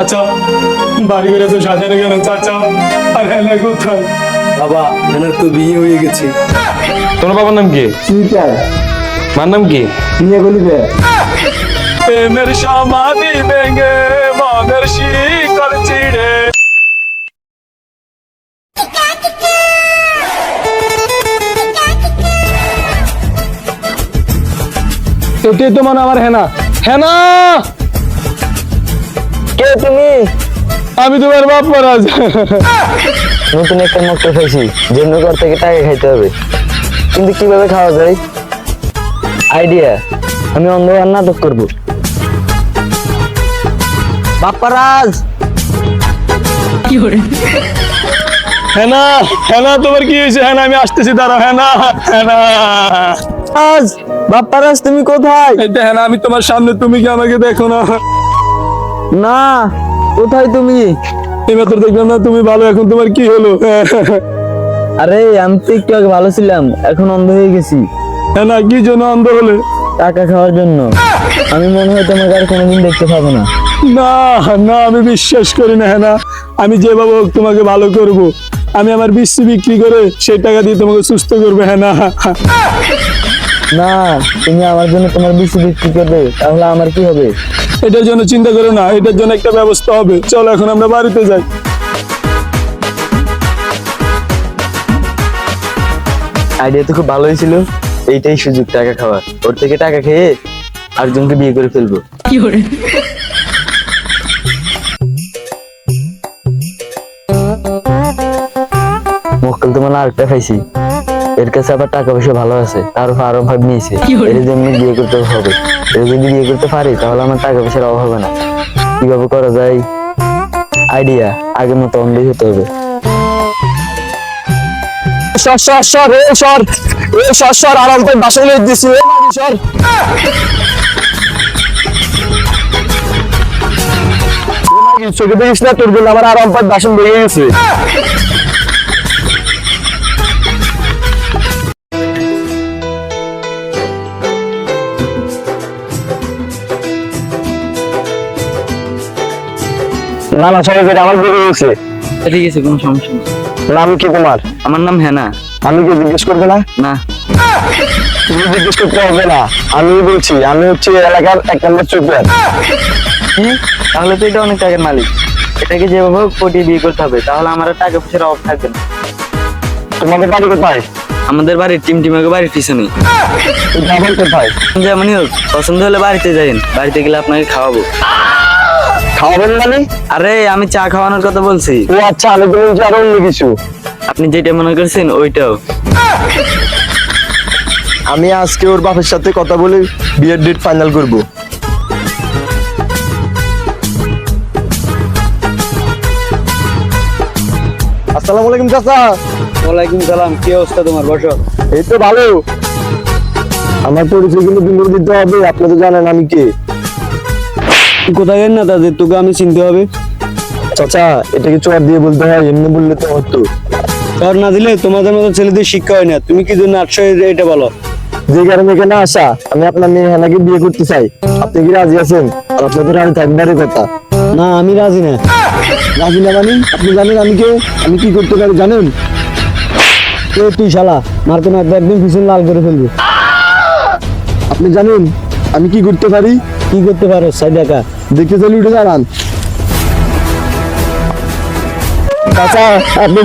আচ্ছা বাড়ি করে তো সাজানো কেন চাচা আর হ্যাঁ কোথায় বাবা এনার তো বিয়ে হয়ে গেছে তোমার বাবার নাম কি সুইটার মার নাম কি বিয়ে বলিবে প্রেমের সমাধি ভেঙে মনের শিকড় চিড়ে এটাই তো মানে আমার হেনা হেনা কে তুমি? আমি তোমার বাপ মহারাজ। নতুন একটা মক্ত খাইছি জন্য ঘর থেকে টাকা খাইতে হবে। কিন্তু কীভাবে খাওয়া যায়? আইডিয়া আমি অন্ধকার নাটক করব। বাপ্পারাজ হ্যানা হ্যানা তোমার কি হয়েছে? হ্যানা আমি আসতেছি দাঁড়াও হ্যানা হ্যানা আজ বাপ্পারাজ তুমি কোথায়? হ্যানা আমি তোমার সামনে তুমি কি আমাকে দেখো না? না কোথায় তুমি? এবার তো দেখলাম না তুমি ভালো এখন তোমার কি হলো? আরে আমি তো একটু আগে ভালো ছিলাম এখন অন্ধ হয়ে গেছি। না কি জন্য অন্ধ হলে? টাকা খাওয়ার জন্য। আমি মনে হয় তোমাকে আর কোনোদিন দেখতে পাবো না। না না আমি বিশ্বাস করি না হ্যাঁ আমি যেভাবে হোক তোমাকে ভালো করব। আমি আমার বিশ্ব বিক্রি করে সেই টাকা দিয়ে তোমাকে সুস্থ করব হ্যাঁ না। না তুমি আমার জন্য তোমার বেশি বিক্রি করবে তাহলে আমার কি হবে? এটার জন্য চিন্তা করো না এটার জন্য একটা ব্যবস্থা হবে। চলো এখন আমরা বাড়িতে যাই। আইডিয়া তো খুব ভালোই ছিল। এইটাই সুযোগ টাকা খাওয়া ওর থেকে টাকা খেয়ে আরেকজনকে বিয়ে করে ফেলব। কি মক্কেল তো মানে আরেকটা খাইছি। এর কাছে আবার টাকা পয়সা ভালো আছে তার উপর আরও ভাব নিয়েছে। এর জন্য বিয়ে করতে হবে এর যদি বিয়ে করতে পারি তাহলে আমার টাকা পয়সার অভাব হবে না। কীভাবে করা যায়? আইডিয়া আগের মতো অন্ধই হতে হবে। সর সর সর এ সর এ সর সর আরাম করে বাসন লিয়ে দিছি এ সর। চোখে দেখিস না তোর জন্য আমার আরাম পাত বাসন বেরিয়ে গেছে না না সবাই যেটা আমার ভুলে গেছে ঠিক আছে কোনো সমস্যা নেই। নাম কি তোমার? আমার নাম হেনা। আমি কি জিজ্ঞেস করবে না? না। তুমি জিজ্ঞেস করতে হবে না। আমি বলছি আমি হচ্ছে এলাকার এক নম্বর চুপিয়ার? তাহলে তো এটা অনেক টাকার মালিক। এটাকে যেভাবে হোক পটিয়ে বিয়ে করতে হবে তাহলে আমার টাকা পয়সার অভাব থাকবে না। তোমাদের বাড়ি কোথায়? আমাদের বাড়ির টিম টিমাকে বাড়ির পিছনে কোথায়? যেমনই হোক পছন্দ হলে বাড়িতে যাইন বাড়িতে গেলে আপনাকে খাওয়াবো। খাওয়াবেন মানে? আরে আমি চা খাওয়ানোর কথা বলছি। ও আচ্ছা আমি তো বলছি আরও অন্য কিছু। আপনি যেটা মনে করছেন ওইটাও। আমি আজকে ওর বাপের সাথে কথা বলে বিয়ের ডেট ফাইনাল করব। আসসালামু আলাইকুম চাচা। ওয়ালাইকুম সালাম কি অবস্থা তোমার বসো। এই তো ভালো। আমার পরিচয় কিন্তু বিমুর দিতে হবে আপনি তো জানেন আমি কে। কোথায় না তাদের তোকে আমি চিনতে হবে। চাচা এটাকে চোয়ার দিয়ে বলতে হয় এমনি বললে তো হতো। কর না দিলে তোমাদের মতো ছেলেদের শিক্ষা হয় না। তুমি কি জন্য আটশো এটা বলো? যে কারণে এখানে আসা আমি আপনার মেয়ে হেনাকে বিয়ে করতে চাই। আপনি কি রাজি আছেন? আর আপনাদের আমি থাকবারই কথা। না আমি রাজি না। রাজি না মানে? আপনি জানেন আমি কে? আমি কি করতে পারি জানেন? এ তুই শালা মারতে মারতে একদিন পিছন লাল করে ফেলবি। আপনি জানেন আমি কি করতে পারি? কি করতে পারো সাই টাকা দেখতে চাইলে উঠে দাঁড়ান। চাচা আপনি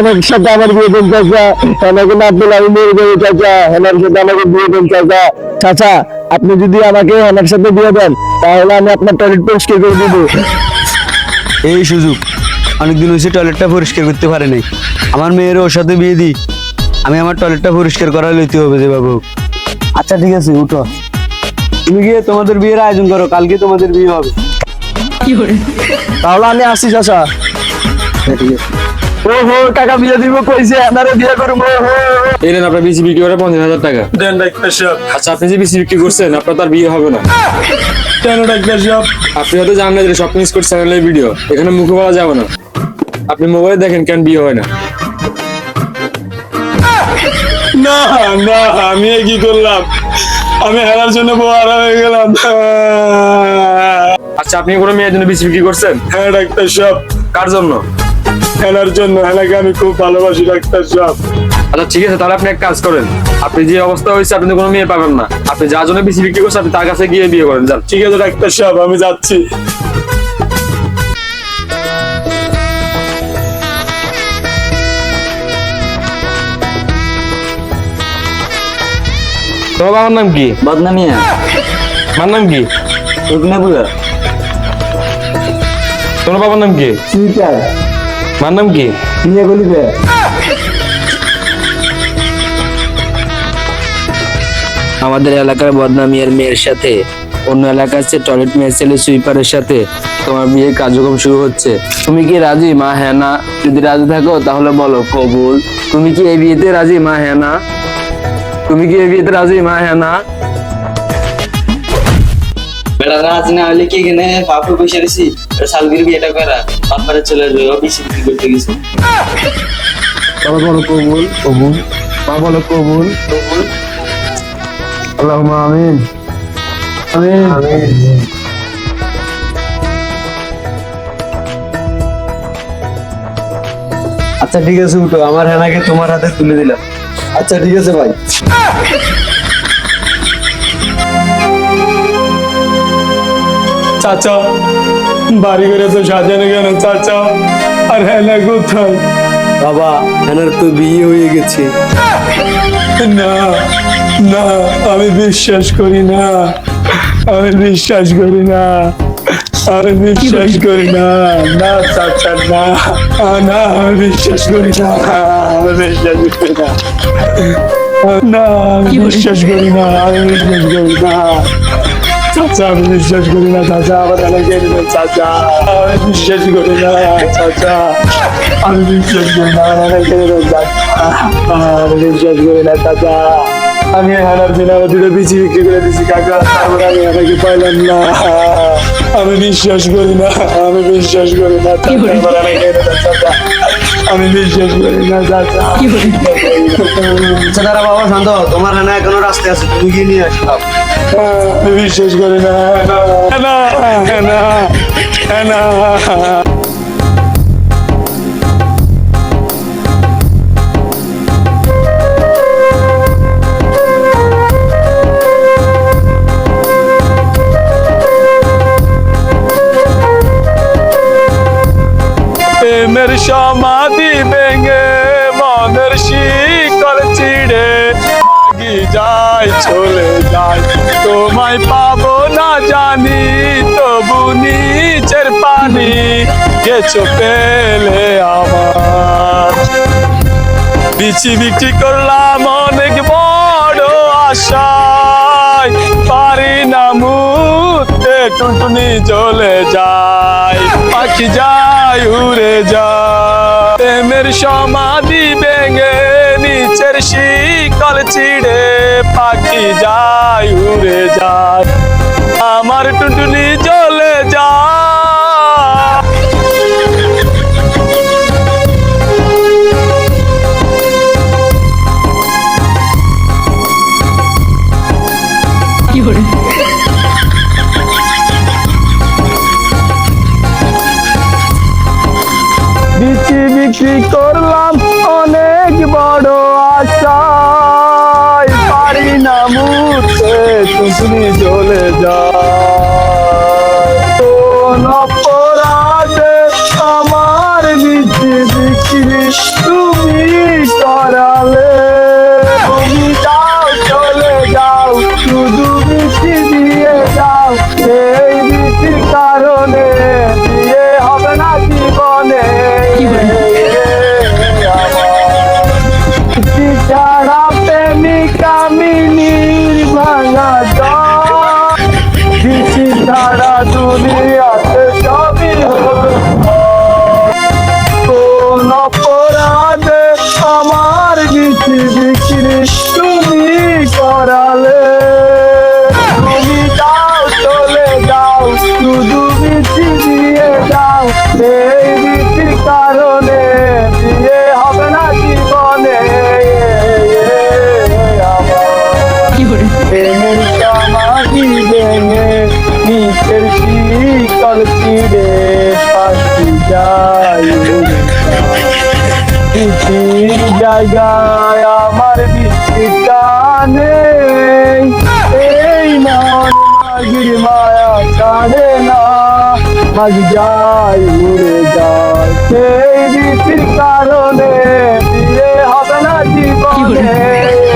আমার সাথে আমার বিয়ে দেন চাচা। আমাকে না পেলে আমি মেরে দেবো চাচা। হেনার সাথে আমাকে বিয়ে দেন চাচা। চাচা আপনি যদি আমাকে হেনার সাথে বিয়ে দেন তাহলে আমি আপনার টয়লেট পরিষ্কার করে দিব। এই সুযোগ অনেকদিন হয়েছে টয়লেটটা পরিষ্কার করতে পারে নাই আমার মেয়ের ওর সাথে বিয়ে দিই আমি আমার টয়লেটটা পরিষ্কার করা লইতে হবে যে বাবু। আচ্ছা ঠিক আছে উঠো। তুমি গিয়ে তোমাদের বিয়ের আয়োজন করো কালকে তোমাদের বিয়ে হবে। তাহলে আমি আসি চাচা। ও হো টাকা বিয়ে দিব কইছে আপনারে বিয়ে করব হো এই নেন আপনার বিসি বিক্রি করে পঞ্চাশ হাজার টাকা। দেন ডাক্তার সাহেব আচ্ছা আপনি যে বিসি বিক্রি করছেন আপনার তার বিয়ে হবে না। কেন ডাক্তার সাহেব আপনি হয়তো জানেন না যে শপিং স্কোর চ্যানেলের ভিডিও এখানে মুখে বলা যাবে না। আপনি মোবাইলে দেখেন কেন বিয়ে হয় না। না না আমি কি করলাম? আমি হেরার জন্য বড় হয়ে গেলাম। আচ্ছা আপনি কোনো মেয়ের জন্য বিচি বিক্রি করছেন? হ্যাঁ ডাক্তার সব কার জন্য? হেনার জন্য হেনাকে আমি খুব ভালোবাসি ডাক্তার সব আচ্ছা ঠিক আছে তাহলে আপনি এক কাজ করেন। আপনি যে অবস্থা হয়েছে আপনি কোনো মেয়ে পাবেন না। আপনি যার জন্য বিষ বিক্রি করছেন আপনি তার কাছে গিয়ে বিয়ে করেন যান। ঠিক আছে ডাক্তার সাহেব আমি যাচ্ছি। তোমার বাবার নাম কি? বদনামিয়া মার নাম কি? তোমার বাবার নাম কি? সুইটার। নাম কি? গলিবে আমাদের এলাকার বদনামিয়ার মেয়ের সাথে অন্য এলাকার চেয়ে টয়লেট মেয়ের ছেলে সুইপারের সাথে তোমার বিয়ের কার্যক্রম শুরু হচ্ছে। তুমি কি রাজি? মা হ্যাঁ না। যদি রাজি থাকো তাহলে বলো কবুল। তুমি কি এই বিয়েতে রাজি? মা হ্যাঁ না। তুমি কি এই বিয়েতে রাজি? মা হ্যাঁ না? বেটা রাজ না হলে কি এখানে বাপু বসে রয়েছি? শালগির বিয়েটা করা। বাপারে চলে যাবে বিক্রি করতে গেছে। বাবা বলো কবুল। কবুল। মা বলো কবুল। কবুল। আল্লাহুম্মা আমিন আমিন। আমিন। আচ্ছা ঠিক আছে উঠো। আমার হেনাকে তোমার হাতে তুলে দিলাম। আচ্ছা ঠিক আছে ভাই। চাচা বাড়ি করে তো সাজানো কেন চাচা? আর হেনা কোথায়? বাবা হেনার তো বিয়ে হয়ে গেছে। না না আমি বিশ্বাস করি না। আমি বিশ্বাস করি না। আমি বিশ্বাস করি না। না চাচা না। না আমি বিশ্বাস করি না। আমি বিশ্বাস করি না না আমি বিশ্বাস করি না। আমি বিশ্বাস করি না চাচা আমি বিশ্বাস করি না চাচা আমার এলাকায় নেবেন চাচা। আমি বিশ্বাস করি না চাচা। আমি বিশ্বাস করি না আমার এলাকায় নেবেন চাচা। আমি বিশ্বাস করি না চাচা। আমি হানার দিন আমার দুটো বিচি বিক্রি করে দিছি কাকা। তারপর আমি আমাকে পাইলাম না। আমি বিশ্বাস করি না আমি বিশ্বাস করি না চাচা। আমার এলাকায় চাচা। আমি বিশ্বাস করি না চাচা আচ্ছা দাঁড়া বাবা শান্ত তোমার হেনা এখনও রাস্তায় আছে তুমি গিয়ে নিয়ে আসো। আমি বিশ্বাস করি না না না না না তোমায় পাবো না জানি, তবু নিচের পানি গেছো পেলে আমার। বিচি বিক্রি করলাম অনেক বড় আশায়, পারি না মুহূর্তে টুনটুনি চলে যায়, পাখি যায়, উড়ে যায়। প্রেমের সমাধি ভেঙে নিচের শিকল চিড়ে পাখি যায় উড়ে যায়। আমার টুনটুনি চলে চলে যায় তুমি করালে। তুমি দাও চলে দাও শুধু বিচি দিয়ে দাও। সেই বিচির কারণে বিয়ে হবে না জীবনে। সমাধি ভেঙে নিচের শিকল চিড়ে জায়গায় মায়া ছাড়ে না আজ যাই উড়ে যায় সেই রীতির কারণে বিয়ে হবে না জীবনে।